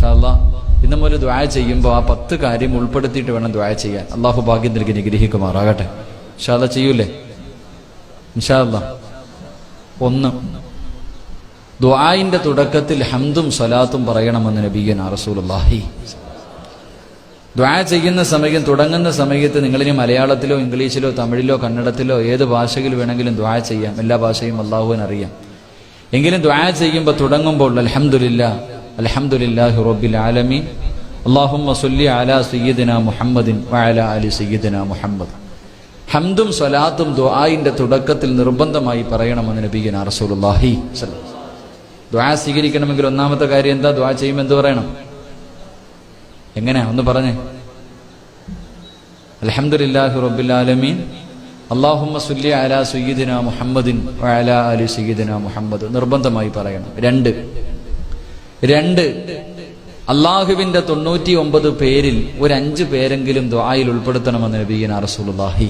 ഷാല്ല ഇന്ന് മുതൽ ദ്വായ ചെയ്യുമ്പോൾ ആ പത്ത് കാര്യം ഉൾപ്പെടുത്തിയിട്ട് വേണം ദ്വായ ചെയ്യാൻ. അള്ളാഹു ഭാഗ്യം നൽകി നിഗ്രഹിക്കുമാറാകട്ടെ ഇൻഷാല്ല ചെയ്യൂലേ? ഇൻഷാല്ല ഒന്ന് ദ്വായിന്റെ തുടക്കത്തിൽ ഹംദും സലാത്തും പറയണമെന്ന് നബീയൻ റസൂലുള്ളാഹി. ദ്വായ ചെയ്യുന്ന സമയം തുടങ്ങുന്ന സമയത്ത് നിങ്ങളിനി മലയാളത്തിലോ ഇംഗ്ലീഷിലോ തമിഴിലോ കന്നഡത്തിലോ ഏത് ഭാഷയിൽ വേണമെങ്കിലും ദ്വായ ചെയ്യാം. എല്ലാ ഭാഷയും അള്ളാഹുവിനറിയാം എങ്കിലും ദ്വായ ചെയ്യുമ്പോൾ തുടങ്ങുമ്പോൾ അൽഹംദുലില്ല അൽഹംദുലില്ലാഹി റബ്ബിൽ ആലമീൻ. اللهم സല്ലി അലാ سيدنا മുഹമ്മദിൻ وعلى അലി سيدنا മുഹമ്മദ്. ഹംദും സ്വലാത്തും ദ്വായിന്റെ തുടക്കത്തിൽ നിർബന്ധമായി പറയണമെന്ന് നബീന റസൂലുള്ളാഹി ദ്വാ സ്വീകരിക്കണമെങ്കിൽ ഒന്നാമത്തെ കാര്യം എന്താ? ദുആ ചെയ്യുമ്പോൾ എന്ത് പറയണം? എങ്ങനെ? ഒന്ന് പറഞ്ഞേ. റബ്ബിൽ ആലമീൻ. അള്ളാഹുമ്മ സുല്ലി അലാ സുയ്യിദിന മുഹമ്മദിൻ അലാ അലി സുയ്യിദിന മുഹമ്മദ്. നിർബന്ധമായി പറയണം. രണ്ട്. രണ്ട് അള്ളാഹുവിന്റെ തൊണ്ണൂറ്റി ഒമ്പത് പേരിൽ ഒരു അഞ്ച് പേരെങ്കിലും ദ്വായിൽ ഉൾപ്പെടുത്തണമെന്ന് നബീന റസൂലുള്ളാഹി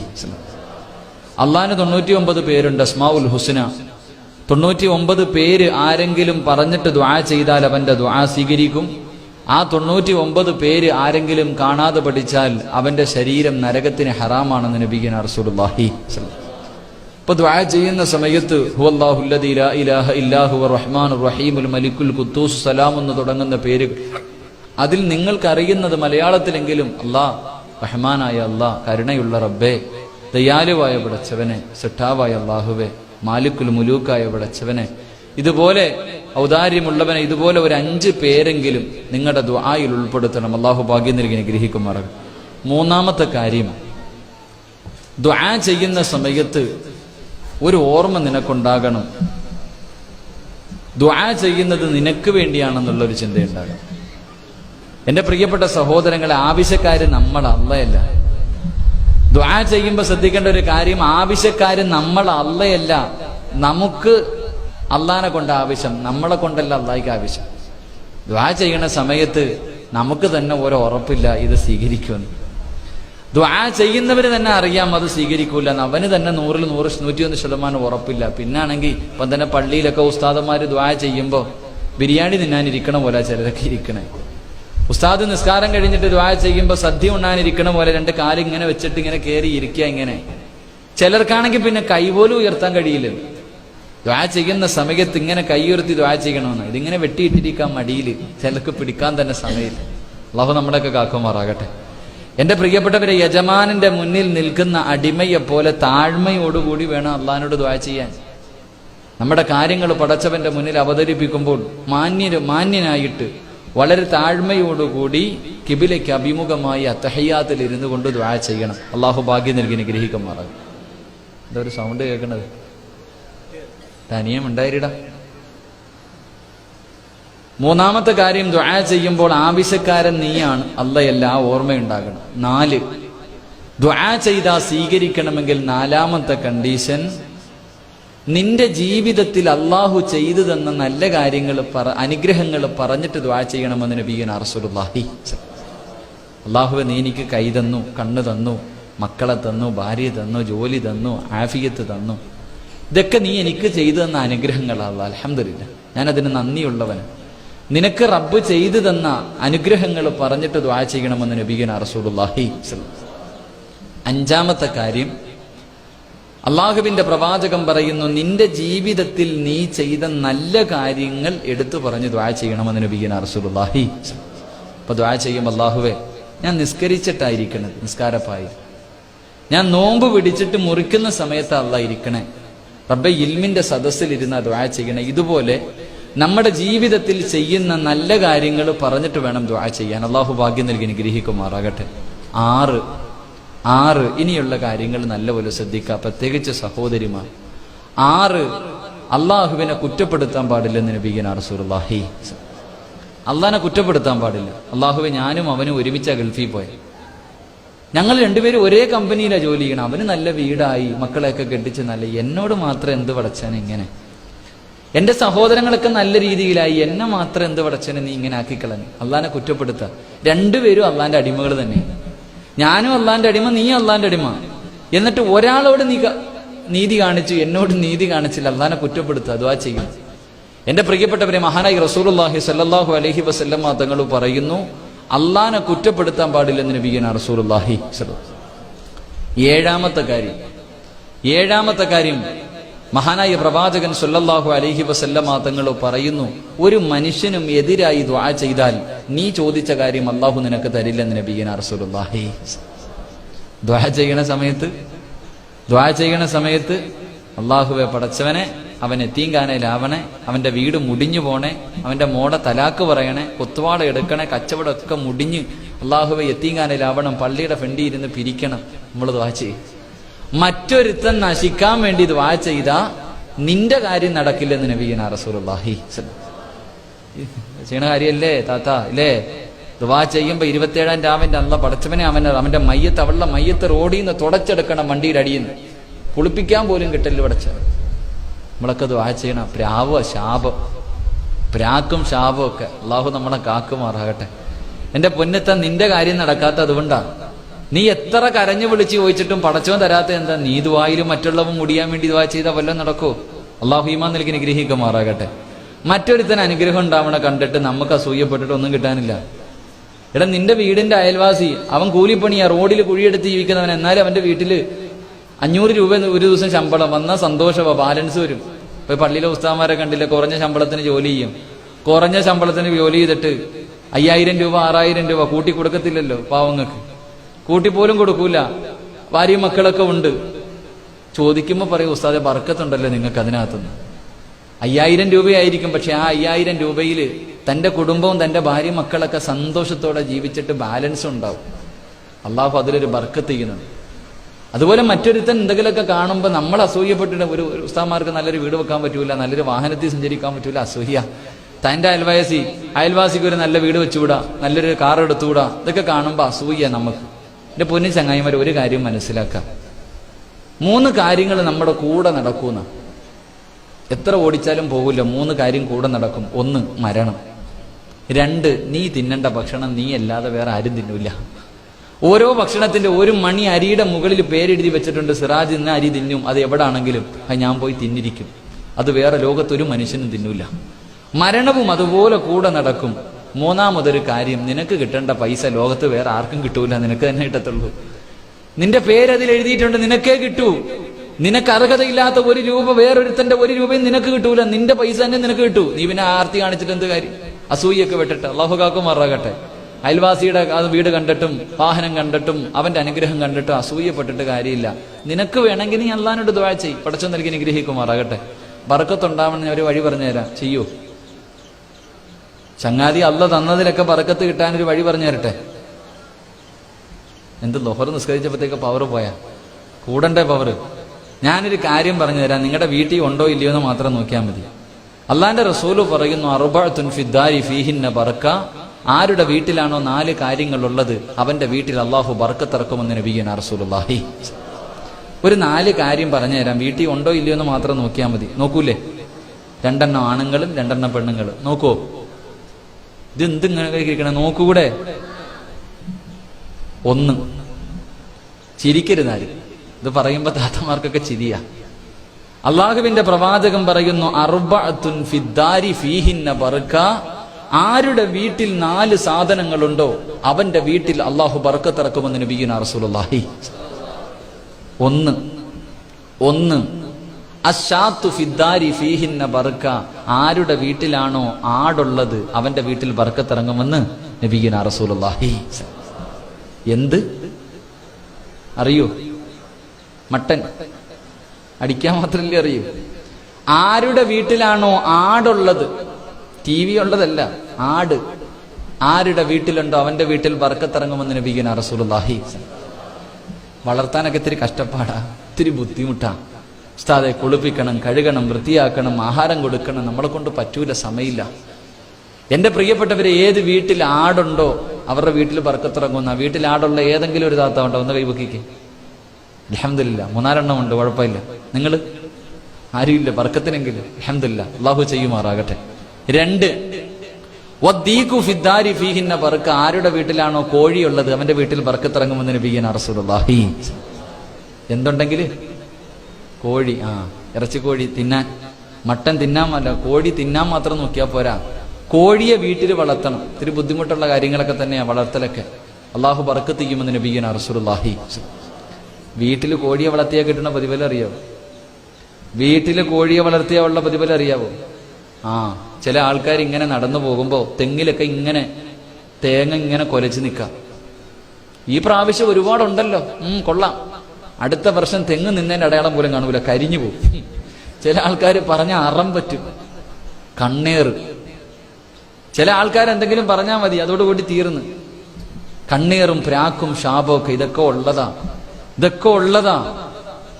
അള്ളാഹിന് തൊണ്ണൂറ്റി ഒമ്പത് പേരുണ്ട് അസ്മാഉൽ ഹുസ്ന. തൊണ്ണൂറ്റി ഒമ്പത് പേര് ആരെങ്കിലും പറഞ്ഞിട്ട് ദ്വാ ചെയ്താൽ അവന്റെ ദ്വാ സ്വീകരിക്കും. ആ തൊണ്ണൂറ്റി ഒമ്പത് പേര് ആരെങ്കിലും കാണാതെ പഠിച്ചാൽ അവന്റെ ശരീരം നരകത്തിന് ഹറാമാണെന്ന് നബീന റസൂലുള്ളാഹി ചെയ്യുന്ന സമയത്ത് ഇലാഹ റഹീമുൽ എന്ന് തുടങ്ങുന്ന പേരുകൾ അതിൽ നിങ്ങൾക്കറിയുന്നത് മലയാളത്തിലെങ്കിലും അള്ളാ റഹ്മാനായ അള്ളാ കരുണയുള്ള റബ്ബേ ദയാലുവായ പടച്ചവനെ സിട്ടാവായ അള്ളാഹുവെ മാലിക്കുൽ മുലൂക്കായ പടച്ചവനെ ഇതുപോലെ ഔദാര്യമുള്ളവനെ ഇതുപോലെ ഒരു അഞ്ച് പേരെങ്കിലും നിങ്ങളുടെ ദ്വായിൽ ഉൾപ്പെടുത്തണം. അള്ളാഹു ഭാഗ്യം നൽകി ഗ്രഹിക്കുമാറാകും മൂന്നാമത്തെ കാര്യം ദ്വാ ചെയ്യുന്ന സമയത്ത് ഒരു ഓർമ്മ നിനക്കുണ്ടാകണം. ദ്വാ ചെയ്യുന്നത് നിനക്ക് വേണ്ടിയാണെന്നുള്ളൊരു ചിന്തയുണ്ടാകണം. എന്റെ പ്രിയപ്പെട്ട സഹോദരങ്ങളെ ആവശ്യക്കാര് നമ്മൾ അല്ലയല്ല ദ്വാ ചെയ്യുമ്പോൾ ശ്രദ്ധിക്കേണ്ട ഒരു കാര്യം ആവശ്യക്കാര് നമ്മൾ അല്ലയല്ല നമുക്ക് അള്ളാനെ കൊണ്ട് ആവശ്യം നമ്മളെ കൊണ്ടല്ല അള്ളാഹിക്ക് ആവശ്യം. ദ്വാ ചെയ്യണ സമയത്ത് നമുക്ക് തന്നെ ഓരോ ഉറപ്പില്ല ഇത് സ്വീകരിക്കുമെന്ന്. ദ്വാ ചെയ്യുന്നവര് തന്നെ അറിയാം അത് സ്വീകരിക്കൂല എന്ന് അവന് തന്നെ നൂറിൽ നൂറ് നൂറ്റിയൊന്ന് ശതമാനം ഉറപ്പില്ല. പിന്നാണെങ്കിൽ ഇപ്പം തന്നെ പള്ളിയിലൊക്കെ ഉസ്താദന്മാര് ദ്വാ ചെയ്യുമ്പോൾ ബിരിയാണി തിന്നാനിരിക്കണ പോലെ ചിലരൊക്കെ ഇരിക്കണേ. ഉസ്താദ് നിസ്കാരം കഴിഞ്ഞിട്ട് ദ്വാ ചെയ്യുമ്പോൾ സദ്യ ഉണ്ണാനിരിക്കണ പോലെ രണ്ട് കാലിങ്ങനെ വെച്ചിട്ട് ഇങ്ങനെ കയറി ഇരിക്കുക ഇങ്ങനെ. ചിലർക്കാണെങ്കിൽ പിന്നെ കൈ പോലും ഉയർത്താൻ കഴിയില്ല. ദ്വാ ചെയ്യുന്ന സമയത്ത് ഇങ്ങനെ കൈ ഉയർത്തി ദ്വാ ചെയ്യണമെന്ന് ഇതിങ്ങനെ വെട്ടിയിട്ടിരിക്കാൻ മടിയിൽ ചിലർക്ക് പിടിക്കാൻ തന്നെ സമയമില്ല. അള്ളാഹു നമ്മുടെയൊക്കെ കാക്കുമാറാകട്ടെ. എന്റെ പ്രിയപ്പെട്ടവരെ യജമാനന്റെ മുന്നിൽ നിൽക്കുന്ന അടിമയെ പോലെ താഴ്മയോടുകൂടി വേണം അള്ളഹാനോട് ദ്വാ ചെയ്യാൻ. നമ്മുടെ കാര്യങ്ങൾ പടച്ചവന്റെ മുന്നിൽ അവതരിപ്പിക്കുമ്പോൾ മാന്യര് മാന്യനായിട്ട് വളരെ താഴ്മയോടുകൂടി കിബിലയ്ക്ക് അഭിമുഖമായി അത്തഹയ്യാത്തിൽ ഇരുന്നു കൊണ്ട് ദ്വാ ചെയ്യണം. അള്ളാഹു ഭാഗ്യം നൽകി നിഗ്രഹിക്കുമാറാകും എന്താ ഒരു സൗണ്ട് കേൾക്കണത്? തനിയം ഉണ്ടായിരിടാ മൂന്നാമത്തെ കാര്യം ദ്വാ ചെയ്യുമ്പോൾ ആവശ്യക്കാരൻ നീയാണ്. അല്ലയല്ല ആ ഓർമ്മയുണ്ടാകണം. നാല് ദ്വാ ചെയ്താ സ്വീകരിക്കണമെങ്കിൽ നാലാമത്തെ കണ്ടീഷൻ നിന്റെ ജീവിതത്തിൽ അള്ളാഹു ചെയ്തു തന്ന നല്ല കാര്യങ്ങൾ പറ അനുഗ്രഹങ്ങൾ പറഞ്ഞിട്ട് ദ്വാ ചെയ്യണമെന്ന് നബീൻ അറസുല്ലാഹി അള്ളാഹുവെ നീ എനിക്ക് കൈ തന്നു കണ്ണു തന്നു മക്കളെ തന്നു ഭാര്യ തന്നു ജോലി തന്നു ആഫിയത്ത് തന്നു. ഇതൊക്കെ നീ എനിക്ക് ചെയ്തു തന്ന അനുഗ്രഹങ്ങളല്ല അലഹമില്ല ഞാനതിന് നന്ദിയുള്ളവൻ നിനക്ക് റബ്ബ് ചെയ്തു തന്ന അനുഗ്രഹങ്ങൾ പറഞ്ഞിട്ട് ദ്വാ ചെയ്യണമെന്ന് നബീന അറസൂലുല്ലാഹി അഞ്ചാമത്തെ കാര്യം അള്ളാഹുവിന്റെ പ്രവാചകം പറയുന്നു നിന്റെ ജീവിതത്തിൽ നീ ചെയ്ത നല്ല കാര്യങ്ങൾ എടുത്തു പറഞ്ഞ് ദ്വാ ചെയ്യണമെന്ന് നബീന അറസൂലുല്ലാഹി അപ്പൊ ദ്വാ ചെയ്യുമ്പോൾ അള്ളാഹുവെ ഞാൻ നിസ്കരിച്ചിട്ടായിരിക്കണേ നിസ്കാരപ്പായി. ഞാൻ നോമ്പ് പിടിച്ചിട്ട് മുറിക്കുന്ന സമയത്ത് അല്ല ഇരിക്കണേ. റബ്ബെ ഇൽമിന്റെ സദസ്സിലിരുന്ന് ദ്വാ ചെയ്യണേ. ഇതുപോലെ നമ്മുടെ ജീവിതത്തിൽ ചെയ്യുന്ന നല്ല കാര്യങ്ങൾ പറഞ്ഞിട്ട് വേണം ദ്വാ ചെയ്യാൻ. അള്ളാഹു ഭാഗ്യം നൽകി അനുഗ്രഹിക്കുമാറാകട്ടെ. ആറ് ആറ് ഇനിയുള്ള കാര്യങ്ങൾ നല്ലപോലെ ശ്രദ്ധിക്കുക. പ്രത്യേകിച്ച് സഹോദരിമാർ. ആറ് അള്ളാഹുവിനെ കുറ്റപ്പെടുത്താൻ പാടില്ലെന്ന് നബീന റസൂർഹി അള്ളാഹിനെ കുറ്റപ്പെടുത്താൻ പാടില്ല. അള്ളാഹുവെ ഞാനും അവനും ഒരുമിച്ച ഗൾഫിൽ പോയി. ഞങ്ങൾ രണ്ടുപേരും ഒരേ കമ്പനിയിലാണ് ജോലി ചെയ്യണം. അവന് നല്ല വീടായി മക്കളെയൊക്കെ കെട്ടിച്ച് നല്ല എന്നോട് മാത്രം എന്ത് വളച്ചാൻ ഇങ്ങനെ? എന്റെ സഹോദരങ്ങളൊക്കെ നല്ല രീതിയിലായി. എന്നെ മാത്രം എന്ത് പടച്ചനെ നീ ഇങ്ങനെ ആക്കിക്കളഞ്ഞു? അള്ളാനെ കുറ്റപ്പെടുത്തുക രണ്ടുപേരും അള്ളാന്റെ അടിമകൾ തന്നെ ഞാനും അള്ളാന്റെ അടിമ നീ അള്ളാന്റെ അടിമ. എന്നിട്ട് ഒരാളോട് നീ നീതി കാണിച്ചു എന്നോട് നീതി കാണിച്ചില്ല. അള്ളാനെ കുറ്റപ്പെടുത്തുക അതുവാ ചെയ്യും. എന്റെ പ്രിയപ്പെട്ടവരെ മഹാനായി റസൂലുള്ളാഹി സല്ലാഹു അലഹി വസല്ലമ തങ്ങൾ പറയുന്നു അള്ളാനെ കുറ്റപ്പെടുത്താൻ പാടില്ലെന്ന് നബിയാണ് സ്വല്ലല്ലാഹു ഏഴാമത്തെ കാര്യം. ഏഴാമത്തെ കാര്യം മഹാനായ പ്രവാചകൻ സല്ലല്ലാഹു അലൈഹി വസല്ലമ തങ്ങൾ പറയുന്നു ഒരു മനുഷ്യനും എതിരായി ദ്വാ ചെയ്താൽ നീ ചോദിച്ച കാര്യം അള്ളാഹു നിനക്ക് തരില്ലെന്ന് നബീന റസൂലുള്ളാഹി. ദ്വാ ചെയ്യണ സമയത്ത് ദ്വാ ചെയ്യണ സമയത്ത് അള്ളാഹുവെ പടച്ചവനെ അവൻ എത്തീങ്കാനയിലാവണേ അവന്റെ വീട് മുടിഞ്ഞു പോണേ അവന്റെ മോടെ തലാക്ക് പറയണേ കൊത്തുവാട എടുക്കണേ കച്ചവടമൊക്കെ മുടിഞ്ഞ് അള്ളാഹുവെ എത്തീങ്കാനയിലാവണം പള്ളിയുടെ ഫണ്ടി ഇരുന്ന് പിരിക്കണം നമ്മൾ ദ്വാ ചെയ്യും. മറ്റൊരുത്തൻ നശിക്കാൻ വേണ്ടി ദ്വാ ചെയ്ത നിന്റെ കാര്യം നടക്കില്ലെന്ന് നബീന റസൂലുള്ളാഹി ചെയ്യണ കാര്യല്ലേ താത്ത? ഇല്ലേ? ദ്വാ ചെയ്യുമ്പോ ഇരുപത്തിയേഴാം രാവിന്റെ അള്ള പടച്ചവനെ അവൻ അവന്റെ മയ്യത്ത് അവളുടെ മയ്യത്ത് റോഡിൽ നിന്ന് തുടച്ചെടുക്കണം വണ്ടിയുടെ നിന്ന്. കുളിപ്പിക്കാൻ പോലും കിട്ടൽ പടച്ച നമ്മളൊക്കെ ദ്വാ ചെയ്യണം പ്രാവ ശാപം. പ്രാക്കും ശാപവും ഒക്കെ. അള്ളാഹു നമ്മളെ കാക്കുമാറാകട്ടെ. എന്റെ പൊന്നത്ത നിന്റെ കാര്യം നടക്കാത്ത അതുകൊണ്ടാ നീ എത്ര കരഞ്ഞു വിളിച്ച് ചോദിച്ചിട്ടും പടച്ചവൻ തരാത്ത എന്താ? നീ ദുവായിലും മറ്റുള്ളവൻ മുടിയാൻ വേണ്ടി ദുവാ ചെയ്താൽ വല്ലതും നടക്കോ. അള്ളാഹു ഈമാൻ നൽകി നിഗ്രഹിക്കുമാറാകട്ടെ മറ്റൊരുത്തൻ അനുഗ്രഹം ഉണ്ടാവണ കണ്ടിട്ട് നമുക്ക് അസൂയപ്പെട്ടിട്ട് ഒന്നും കിട്ടാനില്ല. എടാ നിന്റെ വീടിന്റെ അയൽവാസി അവൻ കൂലിപ്പണിയാ റോഡിൽ കുഴിയെടുത്ത് ജീവിക്കുന്നവൻ എന്നാലും അവന്റെ വീട്ടിൽ അഞ്ഞൂറ് രൂപ ഒരു ദിവസം ശമ്പളം വന്നാൽ സന്തോഷമാ ബാലൻസ് വരും. ഇപ്പൊ പള്ളിയിലെ ഉസ്താമാരെ കണ്ടില്ല കുറഞ്ഞ ശമ്പളത്തിന് ജോലി ചെയ്യും. കുറഞ്ഞ ശമ്പളത്തിന് ജോലി ചെയ്തിട്ട് അയ്യായിരം രൂപ ആറായിരം രൂപ കൂട്ടി കൊടുക്കത്തില്ലല്ലോ പാവങ്ങൾക്ക്. കൂട്ടി പോലും കൊടുക്കൂല. ഭാര്യയും മക്കളൊക്കെ ഉണ്ട്. ചോദിക്കുമ്പോൾ പറയും ഉസ്താദെ ബർക്കത്തുണ്ടല്ലോ നിങ്ങൾക്ക് അതിനകത്തുനിന്ന്. അയ്യായിരം രൂപയായിരിക്കും പക്ഷെ ആ അയ്യായിരം രൂപയിൽ തന്റെ കുടുംബവും തന്റെ ഭാര്യ മക്കളൊക്കെ സന്തോഷത്തോടെ ജീവിച്ചിട്ട് ബാലൻസ് ഉണ്ടാവും. അള്ളാഹു അതിലൊരു ബർക്കത്ത് ചെയ്യുന്നുണ്ട്. അതുപോലെ മറ്റൊരുത്തൻ എന്തെങ്കിലുമൊക്കെ കാണുമ്പോൾ നമ്മൾ അസൂയപ്പെട്ടിട്ട് ഒരു ഒരു ഉസ്താമാർക്ക് നല്ലൊരു വീട് വെക്കാൻ പറ്റൂല നല്ലൊരു വാഹനത്തിൽ സഞ്ചരിക്കാൻ പറ്റൂല അസൂയ. തന്റെ അയൽവാസി അയൽവാസിക്ക് ഒരു നല്ല വീട് വെച്ചുകൂടാ നല്ലൊരു കാർ എടുത്തുകൂടാ ഇതൊക്കെ കാണുമ്പോൾ അസൂയ നമുക്ക്. എന്റെ പൊന്നു ചങ്ങായിമാർ ഒരു കാര്യം മനസ്സിലാക്കാം. മൂന്ന് കാര്യങ്ങൾ നമ്മുടെ കൂടെ നടക്കുന്ന. എത്ര ഓടിച്ചാലും പോകില്ല മൂന്ന് കാര്യം കൂടെ നടക്കും. ഒന്ന് മരണം. രണ്ട് നീ തിന്നേണ്ട ഭക്ഷണം നീ അല്ലാതെ വേറെ ആരും തിന്നില്ല ഓരോ ഭക്ഷണത്തിന്റെ ഒരു മണി അരിയുടെ മുകളിൽ പേരെഴുതി വെച്ചിട്ടുണ്ട് സിറാജ് ഇന്ന അരി തിന്നും അത് എവിടാണെങ്കിലും അത് ഞാൻ പോയി തിന്നിരിക്കും. അത് വേറെ ലോകത്തൊരു മനുഷ്യനും തിന്നൂല. മരണവും അതുപോലെ കൂടെ നടക്കും. മൂന്നാമതൊരു കാര്യം നിനക്ക് കിട്ടേണ്ട പൈസ ലോകത്ത് വേറെ ആർക്കും കിട്ടൂല നിനക്ക് തന്നെ കിട്ടത്തുള്ളൂ. നിന്റെ പേര് അതിൽ എഴുതിയിട്ടുണ്ട് നിനക്കേ കിട്ടൂ. നിനക്ക് അർഹതയില്ലാത്ത ഒരു രൂപ വേറൊരുത്തന്റെ ഒരു രൂപയും നിനക്ക് കിട്ടൂല. നിന്റെ പൈസ തന്നെ നിനക്ക് കിട്ടൂ. നീ പിന്നെ ആർത്തി കാണിച്ചിട്ട് എന്ത് കാര്യം? അസൂയൊക്കെ വിട്ടിട്ട്. അള്ളാഹു മാറാകട്ടെ അയൽവാസിയുടെ വീട് കണ്ടിട്ടും വാഹനം കണ്ടിട്ടും അവന്റെ അനുഗ്രഹം കണ്ടിട്ടും അസൂയപ്പെട്ടിട്ട് കാര്യമില്ല. നിനക്ക് വേണമെങ്കിൽ നീ അള്ളഹാനോട് ദ്വാഴ്ച ചെയ്. പടച്ചു നൽകി അനുഗ്രഹിക്കുമാറാകട്ടെ ഞാൻ ഒരു വഴി പറഞ്ഞുതരാം. ചെയ്യൂ. ചങ്ങാതി അല്ല തന്നതിലൊക്കെ പറക്കത്ത് കിട്ടാൻ ഒരു വഴി പറഞ്ഞു തരട്ടെ. എന്ത് ലൊഹർ നിസ്കരിച്ചപ്പോഴത്തേക്ക് പവർ പോയാ? കൂടണ്ടേ പവർ ഞാനൊരു കാര്യം പറഞ്ഞു തരാം. നിങ്ങളുടെ വീട്ടിൽ ഉണ്ടോ ഇല്ലയോ എന്ന് മാത്രം നോക്കിയാൽ മതി. അള്ളാന്റെ റസൂൽ പറയുന്നു അറുബാത്തുൻ ഫീഹിന്ന ബർക്ക. ആരുടെ വീട്ടിലാണോ നാല് കാര്യങ്ങൾ ഉള്ളത് അവന്റെ വീട്ടിൽ അള്ളാഹു ബർക്കത്തിറക്കുമെന്ന് നബിയന റസൂലുള്ളാഹി. ഒരു നാല് കാര്യം പറഞ്ഞു തരാം. വീട്ടിൽ ഉണ്ടോ ഇല്ലയോ എന്ന് മാത്രം നോക്കിയാൽ മതി. നോക്കൂലേ? രണ്ടെണ്ണം ആണുങ്ങളും രണ്ടെണ്ണം പെണ്ണുങ്ങളും. നോക്കൂ. ഇത് എന്ത് ഇങ്ങനെ ഇരിക്കണം നോക്കൂടെ. ഒന്ന്. ചിരിക്കരുതാര്. ഇത് പറയുമ്പോ താത്തമാർക്കൊക്കെ ചിരിയാ. അള്ളാഹുവിന്റെ പ്രവാചകം പറയുന്നു അർബഅത്തുൻ ഫിദ്ദാരി ഫീഹിന്ന ബർക്ക. ആരുടെ വീട്ടിൽ നാല് സാധനങ്ങളുണ്ടോ അവന്റെ വീട്ടിൽ അള്ളാഹു ബർക്കത്തിറക്കുമെന്ന് നബിയുന റസൂലുള്ളാഹി. ഒന്ന്. ഒന്ന്. ഫിദ്ദാരി ബർക്ക. ആരുടെ വീട്ടിലാണോ ആടുള്ളത് അവന്റെ വീട്ടിൽ ബർക്കത്തിറങ്ങുമെന്ന് നബീന റസൂലുള്ളാഹി എന്ത്? അറിയോ? മട്ടൻ. അടിക്കാൻ മാത്രമല്ലേ അറിയൂ? ആരുടെ വീട്ടിലാണോ ആടുള്ളത്? ടി വി ഉള്ളതല്ല ആട്. ആരുടെ വീട്ടിലുണ്ടോ അവന്റെ വീട്ടിൽ ബർക്കത്തിറങ്ങുമെന്ന് നബീന റസൂലുള്ളാഹി വളർത്താനൊക്കെ ഇത്തിരി കഷ്ടപ്പാടാ ഇത്തിരി ബുദ്ധിമുട്ടാ. ഉസ്താദെ കുളിപ്പിക്കണം കഴുകണം വൃത്തിയാക്കണം ആഹാരം കൊടുക്കണം നമ്മളെ കൊണ്ട് പറ്റൂല സമയമില്ല. എന്റെ പ്രിയപ്പെട്ടവരെ ഏത് വീട്ടിൽ ആടുണ്ടോ അവരുടെ വീട്ടിൽ പറക്കത്തിറങ്ങുന്ന വീട്ടിൽ ആടുള്ള ഏതെങ്കിലും ഒരു താത്ത ഉണ്ടോ? ഒന്ന് കൈവക്കിക്ക് അലഹമില്ല മൂന്നാലെണ്ണം ഉണ്ട് കുഴപ്പമില്ല. നിങ്ങൾ? ആരുമില്ല പറക്കത്തിനെങ്കിലും അലഹമില്ല അള്ളാഹു ചെയ്യുമാറാകട്ടെ. രണ്ട് ഫീഹിന്ന ബർക്ക ആരുടെ വീട്ടിലാണോ കോഴിയുള്ളത് അവന്റെ വീട്ടിൽ പറക്കത്തിറങ്ങുമെന്ന് നബിയൻ അറസുല്ലാഹി എന്തുണ്ടെങ്കിൽ? കോഴി ആ ഇറച്ചിക്കോഴി തിന്നാൻ മട്ടൻ തിന്നാൻ അല്ല കോഴി തിന്നാൻ മാത്രം നോക്കിയാൽ പോരാ. കോഴിയെ വീട്ടിൽ വളർത്തണം. ഇത്തിരി ബുദ്ധിമുട്ടുള്ള കാര്യങ്ങളൊക്കെ തന്നെയാണ് വളർത്തലൊക്കെ. അള്ളാഹു ബർക്കത്ത് ചെയ്യുമെന്ന് നബീന റസൂലുള്ളാഹി. വീട്ടിൽ കോഴിയെ വളർത്തിയാൽ കിട്ടുന്ന പ്രതിഫലം അറിയാവോ? വീട്ടിൽ കോഴിയെ വളർത്തിയാൽ ഉള്ള പ്രതിഫലം അറിയാവോ? ആ ചില ആൾക്കാർ ഇങ്ങനെ നടന്നു പോകുമ്പോൾ തെങ്ങിലൊക്കെ ഇങ്ങനെ തേങ്ങ ഇങ്ങനെ കൊലച്ച് നിൽക്കാം ഈ പ്രാവശ്യം ഒരുപാടുണ്ടല്ലോ. ഉം കൊള്ളാം. അടുത്ത വർഷം തെങ്ങ് നിന്നതിന്റെ അടയാളം പോലും കാണൂല കരിഞ്ഞു പോകും. ചില ആൾക്കാർ പറഞ്ഞ അറം പറ്റും. കണ്ണേറ്. ചില ആൾക്കാർ എന്തെങ്കിലും പറഞ്ഞാൽ മതി അതോടുകൂടി തീർന്ന്. കണ്ണീറും പ്രാക്കും ശാപമൊക്കെ ഇതൊക്കെ ഉള്ളതാ. ഇതൊക്കെ ഉള്ളതാ.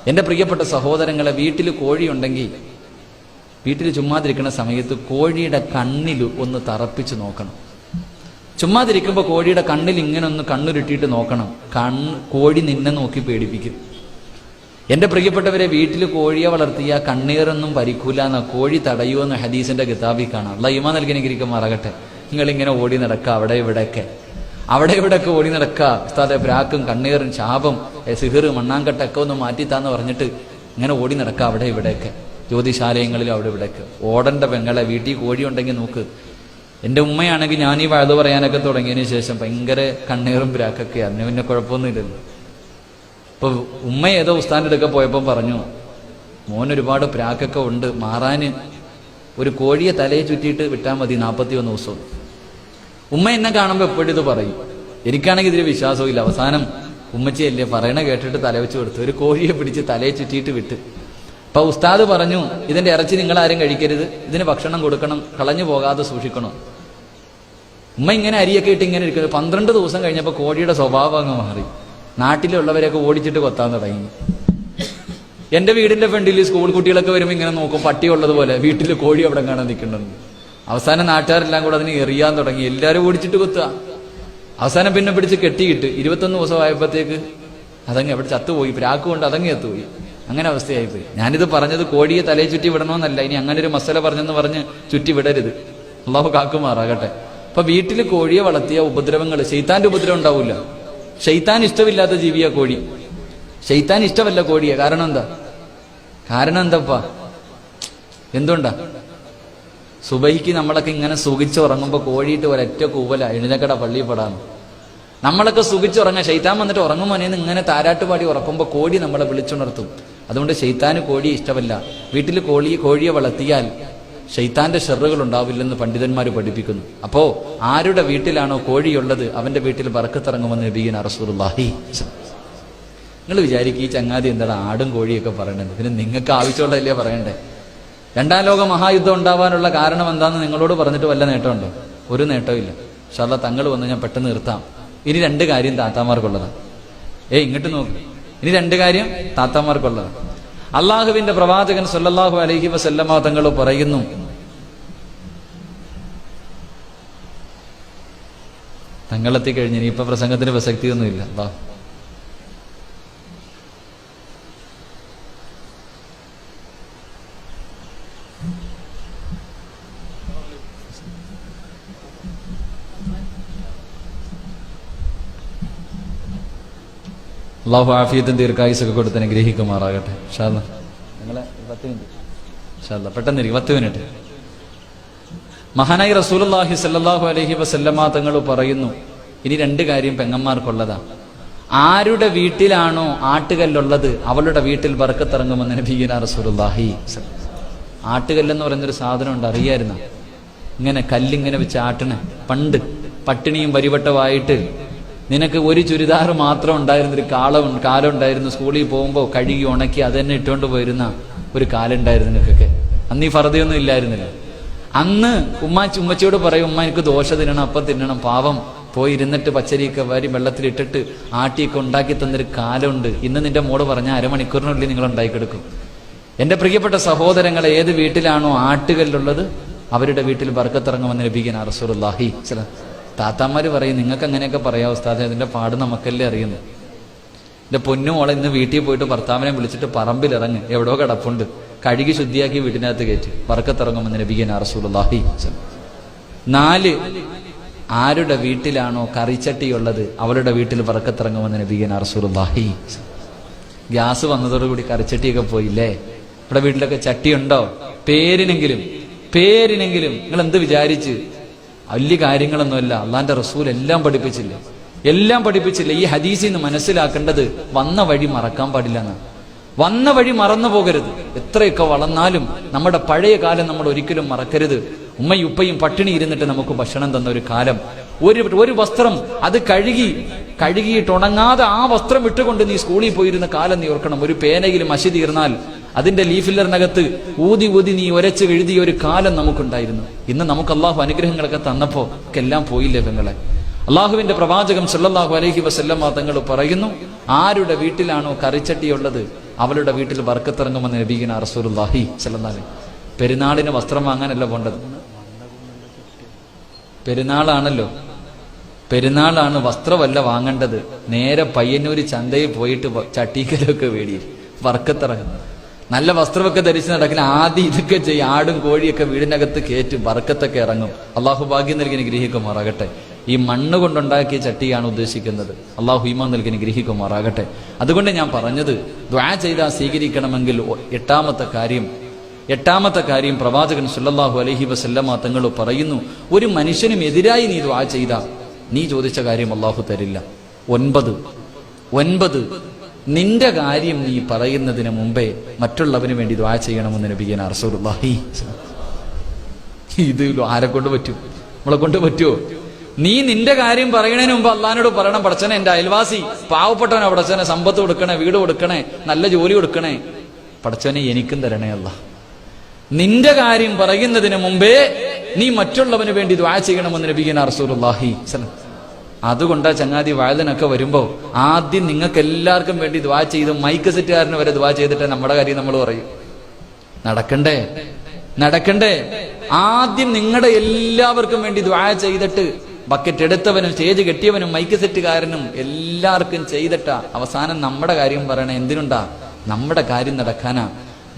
എന്റെ പ്രിയപ്പെട്ട സഹോദരങ്ങളെ വീട്ടിൽ കോഴിയുണ്ടെങ്കിൽ വീട്ടിൽ ചുമ്മാതിരിക്കുന്ന സമയത്ത് കോഴിയുടെ കണ്ണിൽ ഒന്ന് തറപ്പിച്ച് നോക്കണം. ചുമ്മാതിരിക്കുമ്പോൾ കോഴിയുടെ കണ്ണിൽ ഇങ്ങനെ ഒന്ന് കണ്ണുരുട്ടിയിട്ട് നോക്കണം. കണ്ണ് കോഴി നിന്നെ നോക്കി പേടിപ്പിക്കും. എന്റെ പ്രിയപ്പെട്ടവരെ വീട്ടിൽ കോഴിയെ വളർത്തിയ കണ്ണീറൊന്നും പരിക്കൂല എന്ന കോഴി തടയുമെന്ന് ഹദീസിന്റെ കിതാബിൽ കാണാം അല്ല ഇമ നൽകി എനിക്ക് മറകട്ടെ. നിങ്ങളിങ്ങനെ ഓടി നടക്കുക അവിടെ ഇവിടെയൊക്കെ. അവിടെ ഇവിടെയൊക്കെ ഓടി നടക്കുക ഉസ്താദെ പ്രാക്കും കണ്ണീറും ശാപം സിഹിർ മണ്ണാങ്കട്ടൊക്കെ ഒന്ന് മാറ്റിത്താന്ന് പറഞ്ഞിട്ട് ഇങ്ങനെ ഓടി നടക്കുക അവിടെ ഇവിടെയൊക്കെ. ജ്യോതിശാലയങ്ങളിലും അവിടെ ഇവിടെയൊക്കെ. ഓടേണ്ട പെങ്ങളെ വീട്ടിൽ കോഴി ഉണ്ടെങ്കിൽ നോക്ക്. എന്റെ ഉമ്മയാണെങ്കിൽ ഞാൻ ഈ വഴുത് പറയാനൊക്കെ തുടങ്ങിയതിന് ശേഷം ഭയങ്കര കണ്ണീറും പ്രാക്കൊക്കെ. അതിന് പിന്നെ കുഴപ്പമൊന്നുമില്ലല്ലോ ഇപ്പൊ ഉമ്മ ഏതോ ഉസ്താന്റെ അടുക്ക പോയപ്പോൾ പറഞ്ഞു മോൻ ഒരുപാട് പ്രാക്കൊക്കെ ഉണ്ട്. മാറാന് ഒരു കോഴിയെ തലയെ ചുറ്റിയിട്ട് വിട്ടാൽ മതി നാൽപ്പത്തി ഒന്ന് ദിവസവും ഉമ്മ എന്നെ കാണുമ്പോൾ എപ്പോഴും ഇത് പറയും. എനിക്കാണെങ്കിൽ ഇതിൽ വിശ്വാസവും ഇല്ല അവസാനം ഉമ്മച്ചിയല്ലേ പറയണ കേട്ടിട്ട് തല വെച്ച് കൊടുത്തു. ഒരു കോഴിയെ പിടിച്ച് തലയെ ചുറ്റിയിട്ട് വിട്ട്. അപ്പൊ ഉസ്താദ് പറഞ്ഞു ഇതിന്റെ ഇറച്ചി നിങ്ങൾ ആരും കഴിക്കരുത്. ഇതിന് ഭക്ഷണം കൊടുക്കണം കളഞ്ഞു പോകാതെ സൂക്ഷിക്കണം. ഉമ്മ ഇങ്ങനെ അരിയൊക്കെ ഇട്ട് ഇങ്ങനെ ഇരിക്കുന്നത് പന്ത്രണ്ട് ദിവസം കഴിഞ്ഞപ്പോൾ കോഴിയുടെ സ്വഭാവം അങ്ങ് മാറി. നാട്ടിലുള്ളവരെയൊക്കെ ഓടിച്ചിട്ട് കൊത്താൻ തുടങ്ങി. എന്റെ വീടിന്റെ ഫ്രണ്ടിൽ സ്കൂൾ കുട്ടികളൊക്കെ വരുമ്പോൾ ഇങ്ങനെ നോക്കും പട്ടിയുള്ളതുപോലെ. വീട്ടിൽ കോഴി അവിടെ കാണാൻ നിൽക്കുന്നുണ്ട്. അവസാനം നാട്ടുകാരെല്ലാം കൂടെ അതിന് എറിയാൻ തുടങ്ങി. എല്ലാവരും ഓടിച്ചിട്ട് കൊത്തുക. അവസാനം പിന്നെ പിടിച്ച് കെട്ടിയിട്ട് ഇരുപത്തൊന്ന് ദിവസം ആയപ്പോഴത്തേക്ക് അതങ്ങ് എവിടെ ചത്തുപോയി. പ്രാക്ക് കൊണ്ട് അതങ്ങ് എത്തുപോയി. അങ്ങനെ അവസ്ഥയായിപ്പോയി. ഞാനിത് പറഞ്ഞത് കോഴിയെ തലയെ ചുറ്റി വിടണമെന്നല്ല ഇനി അങ്ങനെ ഒരു മസല പറഞ്ഞെന്ന് പറഞ്ഞ് ചുറ്റി വിടരുത്. അള്ളാഹു കാക്കുമാറാകട്ടെ. അപ്പൊ വീട്ടിൽ കോഴിയെ വളർത്തിയ ഉപദ്രവങ്ങൾ ശൈത്താന്റെ ഉപദ്രവം ഉണ്ടാവില്ല ഷെയ്ത്താൻ ഇഷ്ടമില്ലാത്ത ജീവിയാ കോഴി. ഷെയ്ത്താൻ ഇഷ്ടമല്ല കോഴിയെ. കാരണം എന്താ? കാരണം എന്താപ്പാ? എന്തുകൊണ്ടാ? സുബൈക്ക് നമ്മളൊക്കെ ഇങ്ങനെ സുഖിച്ചുറങ്ങുമ്പോൾ കോഴിയിട്ട് ഒരൊറ്റ കൂവല. എഴുന്നക്കട പള്ളിയിൽ പെടാന്ന്. നമ്മളൊക്കെ സുഖിച്ചുറങ്ങാം ഷെയ്ത്താൻ വന്നിട്ട് ഉറങ്ങുമോനെന്ന് ഇങ്ങനെ താരാട്ടുപാടി ഉറക്കുമ്പോൾ കോഴി നമ്മളെ വിളിച്ചുണർത്തും. അതുകൊണ്ട് ഷെയ്ത്താന് കോഴിയെ ഇഷ്ടമല്ല. വീട്ടിൽ കോഴി കോഴിയെ വളർത്തിയാൽ ഷെയ്ത്താന്റെ ഷെറുകൾ ഉണ്ടാവില്ലെന്ന് പണ്ഡിതന്മാർ പഠിപ്പിക്കുന്നു. അപ്പോ ആരുടെ വീട്ടിലാണോ കോഴിയുള്ളത് അവന്റെ വീട്ടിൽ വറക്കത്തിറങ്ങുമെന്ന് നബീൻ അറസൂർലാഹി നിങ്ങൾ വിചാരിക്കും ഈ ചങ്ങാതി എന്താണ് ആടും കോഴിയൊക്കെ പറയണത്. പിന്നെ നിങ്ങൾക്ക് ആവശ്യമുള്ളതല്ലേ പറയണ്ടേ? രണ്ടാം ലോക മഹായുദ്ധം ഉണ്ടാവാനുള്ള കാരണം എന്താണെന്ന് നിങ്ങളോട് പറഞ്ഞിട്ട് വല്ല നേട്ടമുണ്ടോ? ഒരു നേട്ടമില്ല ഷാർല തങ്ങൾ വന്ന് ഞാൻ പെട്ടെന്ന് നിർത്താം. ഇനി രണ്ട് കാര്യം താത്താമാർക്കുള്ളതാണ്. ഏയ് ഇങ്ങോട്ട് നോക്ക്. ഇനി രണ്ട് കാര്യം താത്തമാർക്കുള്ളത്. അള്ളാഹുവിന്റെ പ്രവാചകൻ സല്ലല്ലാഹു അലഹി വസല്ലമ തങ്ങൾ പറയുന്നു. തങ്ങളെത്തി കഴിഞ്ഞ് ഇപ്പൊ പ്രസംഗത്തിന് പ്രസക്തിയൊന്നുമില്ല. അള്ളാഹ് അള്ളാഹു ആഫിയത്തും ദീർഘായുസൊക്കെ കൊടുത്ത് അനുഗ്രഹിക്കുമാറാകട്ടെ. ഷാല്ല നിങ്ങളെ പത്ത് മിനിറ്റ്. പത്ത് മിനിറ്റ്. മഹാനായി റസൂലുള്ളാഹി സല്ലാഹു അലൈഹി വസല്ലമ തങ്ങൾ പറയുന്നു ഇനി രണ്ട് കാര്യം പെങ്ങന്മാർക്കുള്ളതാ ആരുടെ വീട്ടിലാണോ ആട്ടുകല്ലുള്ളത് അവളുടെ വീട്ടിൽ ബർക്കത്തിറങ്ങുമെന്ന് നബീന റസൂലുള്ളാഹി ആട്ടുകല്ലെന്ന് പറയുന്നൊരു സാധനം ഉണ്ട് അറിയായിരുന്ന? ഇങ്ങനെ കല്ലിങ്ങനെ വെച്ച് ആട്ടണ. പണ്ട് പട്ടിണിയും പരിവട്ടമായിട്ട് നിനക്ക് ഒരു ചുരിദാർ മാത്രം ഉണ്ടായിരുന്നൊരു കാലം കാലം ഉണ്ടായിരുന്നു. സ്കൂളിൽ പോകുമ്പോൾ കഴുകി ഉണക്കി അത് തന്നെ ഇട്ടുകൊണ്ട് പോയിരുന്ന ഒരു കാലം ഉണ്ടായിരുന്നു നിനക്കൊക്കെ. അന്ന് ഈ ഫറതയൊന്നും ഇല്ലായിരുന്നില്ല. അന്ന് ഉമ്മാച്ചി ഉമ്മച്ചിയോട് പറയും ഉമ്മ എനിക്ക് ദോശ തിന്നണം അപ്പം തിന്നണം. പാവം പോയി ഇരുന്നിട്ട് പച്ചരിയൊക്കെ വാരി വെള്ളത്തിലിട്ടിട്ട് ആട്ടിയൊക്കെ ഉണ്ടാക്കി തന്നൊരു കാലമുണ്ട്. ഇന്ന് നിന്റെ മോൾ പറഞ്ഞ അരമണിക്കൂറിനുള്ളിൽ നിങ്ങൾ ഉണ്ടാക്കിയെടുക്കും. എന്റെ പ്രിയപ്പെട്ട സഹോദരങ്ങളെ ഏത് വീട്ടിലാണോ ആട്ടുകല്ലുള്ളത് അവരുടെ വീട്ടിൽ ബർക്കത്തിറങ്ങുമെന്ന് ലഭിക്കാൻ അറസൂറുല്ലാഹി ചില താത്താമാര് പറയും നിങ്ങൾക്ക് അങ്ങനെയൊക്കെ പറയാം ഉസ്താദെ? അതിന്റെ പാട് നമുക്കല്ലേ അറിയുന്നു പൊന്നു മോളെ ഇന്ന് വീട്ടിൽ പോയിട്ട് ഭർത്താവിനെ വിളിച്ചിട്ട് പറമ്പിലിറങ്ങ്. എവിടോ കിടപ്പുണ്ട്. കഴുകി ശുദ്ധിയാക്കി വീട്ടിനകത്ത് കയറ്റി. വറക്കത്തിറങ്ങുമെന്ന് ലഭിക്കാൻ അറസൂലി നാല് ആരുടെ വീട്ടിലാണോ കറിച്ചട്ടിയുള്ളത് അവരുടെ വീട്ടിൽ പറക്കത്തിറങ്ങുമെന്ന് നബീൻ അറസൂലി ഗ്യാസ് വന്നതോടുകൂടി കറിച്ചട്ടിയൊക്കെ പോയില്ലേ? ഇവിടെ വീട്ടിലൊക്കെ ചട്ടിയുണ്ടോ? പേരിനെങ്കിലും പേരിനെങ്കിലും നിങ്ങൾ എന്ത് വിചാരിച്ച്? വലിയ കാര്യങ്ങളൊന്നുമല്ല. അള്ളാന്റെ റസൂൽ എല്ലാം പഠിപ്പിച്ചില്ല? എല്ലാം പഠിപ്പിച്ചില്ല? ഈ ഹദീസിൽ നിന്ന് മനസ്സിലാക്കേണ്ടത് വന്ന വഴി മറക്കാൻ പാടില്ല എന്ന് വന്ന വഴി മറന്നു പോകരുത്. എത്രയൊക്കെ വളർന്നാലും നമ്മുടെ പഴയ കാലം നമ്മൾ ഒരിക്കലും മറക്കരുത്. ഉമ്മയും ഉപ്പയും പട്ടിണി ഇരുന്നിട്ട് നമുക്ക് ഭക്ഷണം തന്ന ഒരു കാലം. ഒരു ഒരു വസ്ത്രം അത് കഴുകി കഴുകിയിട്ട് ഉണങ്ങാതെ ആ വസ്ത്രം ഇട്ടുകൊണ്ട് നീ സ്കൂളിൽ പോയിരുന്ന കാലം നീ ഓർക്കണം. ഒരു പേനയിൽ മഷി തീർന്നാൽ അതിന്റെ ലീഫില്ലറിനകത്ത് ഊതി ഊതി നീ ഒരച്ച് എഴുതിയ ഒരു കാലം നമുക്കുണ്ടായിരുന്നു. ഇന്ന് നമുക്ക് അള്ളാഹു അനുഗ്രഹങ്ങളൊക്കെ തന്നപ്പോ എല്ലാം പോയില്ലേ പെങ്ങളെ അള്ളാഹുവിന്റെ പ്രവാചകം സല്ലല്ലാഹു അലഹി വസല്ലമ തങ്ങൾ പറയുന്നു ആരുടെ വീട്ടിലാണോ കറിച്ചട്ടിയുള്ളത് അവളുടെ വീട്ടിൽ വർക്കത്തിറങ്ങുമെന്ന് നബീഗിന അറസൂർഹി സല്ലാഹി പെരുന്നാളിന് വസ്ത്രം വാങ്ങാനല്ല പോണ്ടത്. പെരുന്നാളാണല്ലോ. പെരുന്നാളാണ് വസ്ത്രമല്ല വാങ്ങേണ്ടത്. നേരെ പയ്യന്നൂര് ചന്തയിൽ പോയിട്ട് ചട്ടീക്കലൊക്കെ വേടി വർക്കത്തിറങ്ങും നല്ല വസ്ത്രമൊക്കെ ധരിച്ച് നടക്കുന്ന ആദ്യം ഇതൊക്കെ ചെയ്യും. ആടും കോഴിയൊക്കെ വീടിനകത്ത് കയറ്റും വർക്കത്തൊക്കെ ഇറങ്ങും. അള്ളാഹു ഭാഗ്യം നൽകി ഗ്രഹിക്കുമാറാകട്ടെ ഈ മണ്ണ് കൊണ്ടുണ്ടാക്കിയ ചട്ടിയാണ് ഉദ്ദേശിക്കുന്നത്. അള്ളാഹു ഈമാൻ നൽകി ഗ്രഹിക്കുമാറാകട്ടെ അതുകൊണ്ട് ഞാൻ പറഞ്ഞത് ദ്വാ ചെയ്താൽ സ്വീകരിക്കണമെങ്കിൽ എട്ടാമത്തെ കാര്യം എട്ടാമത്തെ കാര്യം പ്രവാചകൻ സുല്ലാഹു അലഹി വസല്ലമ തങ്ങൾ പറയുന്നു ഒരു മനുഷ്യനും എതിരായി നീ ദ്വാ ചെയ്ത നീ ചോദിച്ച കാര്യം അള്ളാഹു തരില്ല. ഒൻപത് ഒൻപത് നിന്റെ കാര്യം നീ പറയുന്നതിന് മുമ്പേ മറ്റുള്ളവന് വേണ്ടി ദ്വാ ചെയ്യണമെന്ന് നബിയന റസൂലുള്ളാഹി ഇത് ആരെ കൊണ്ട് പറ്റും? നമ്മളെ കൊണ്ട് പറ്റുമോ നീ നിന്റെ കാര്യം പറയണതിന് മുമ്പ് അള്ളഹാനോട് പറയണം പടച്ചനെ എന്റെ അയൽവാസി പാവപ്പെട്ടവനെ പടച്ചനെ സമ്പത്ത് കൊടുക്കണേ വീട് കൊടുക്കണേ നല്ല ജോലി കൊടുക്കണേ. പടച്ചനെ എനിക്കും തരണേ അല്ല നിന്റെ കാര്യം പറയുന്നതിന് മുമ്പേ നീ മറ്റുള്ളവന് വേണ്ടി ദ്വാ ചെയ്യണമെന്ന് നബിഗന റസൂലുള്ളാഹി സ്വല്ലം. അതുകൊണ്ടാ ചങ്ങാതി വയലിനൊക്കെ വരുമ്പോൾ ആദ്യം നിങ്ങൾക്ക് എല്ലാവർക്കും വേണ്ടി ദ്വാ ചെയ്ത് മൈക്ക് സെറ്റുകാരന് വരെ ദ്വാ ചെയ്തിട്ട് നമ്മുടെ കാര്യം നമ്മൾ പറയും. നടക്കണ്ടേ? നടക്കണ്ടേ? ആദ്യം നിങ്ങളുടെ എല്ലാവർക്കും വേണ്ടി ദ്വാ ചെയ്തിട്ട് ബക്കറ്റ് എടുത്തവനും സ്റ്റേജ് കെട്ടിയവനും മൈക്ക് സെറ്റുകാരനും എല്ലാവർക്കും ചെയ്തിട്ടാ അവസാനം നമ്മുടെ കാര്യം പറയണ. എന്തിനുണ്ടാ? നമ്മുടെ കാര്യം നടക്കാനാ.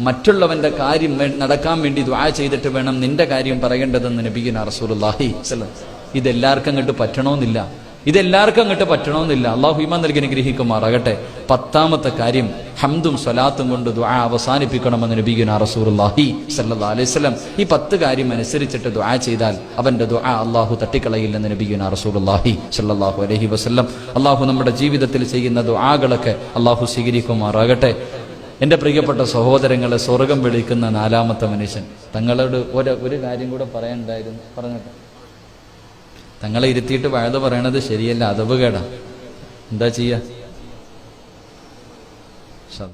മറ്റുള്ളവന്റെ കാര്യം നടക്കാൻ വേണ്ടി ദ്വാ ചെയ്തിട്ട് വേണം നിന്റെ കാര്യം പറയേണ്ടതെന്ന് നബിഗിന റസൂലുള്ളാഹി ഇതെല്ലാവർക്കും അങ്ങോട്ട് പറ്റണമെന്നില്ല ഇതെല്ലാവർക്കും അങ്ങോട്ട് പറ്റണമെന്നില്ല. അള്ളാഹു ഇമാൻ നൽകി അനുഗ്രഹിക്കുമാറാകട്ടെ. പത്താമത്തെ കാര്യം ഹംദും സ്വലാത്തും കൊണ്ട് ദുആ അവസാനിപ്പിക്കണമെന്ന് നബീഗുന റസൂലുള്ളാഹി സല്ലാ അലൈഹി വസല്ലം. ഈ പത്ത് കാര്യം അനുസരിച്ചിട്ട് ദുആ ചെയ്താൽ അവന്റെ ദുആ അള്ളാഹു തട്ടിക്കളയില്ലെന്ന് നബീഗുന റസൂലുള്ളാഹി സല്ലാഹു അലഹി വസല്ലം. അള്ളാഹു നമ്മുടെ ജീവിതത്തിൽ ചെയ്യുന്ന ദുആകളൊക്കെ അള്ളാഹു സ്വീകരിക്കുമാറാകട്ടെ. എന്റെ പ്രിയപ്പെട്ട സഹോദരങ്ങളെ സ്വർഗം വിളിക്കുന്ന നാലാമത്തെ മനുഷ്യൻ. തങ്ങളോട് ഒരു ഒരു കാര്യം കൂടെ പറയാനുണ്ടായിരുന്നു. പറഞ്ഞോട്ടെ? തങ്ങളെ ഇരുത്തിയിട്ട് വഴുത പറയണത് ശരിയല്ല അതവ് കേടാ. എന്താ ചെയ്യാ? ശത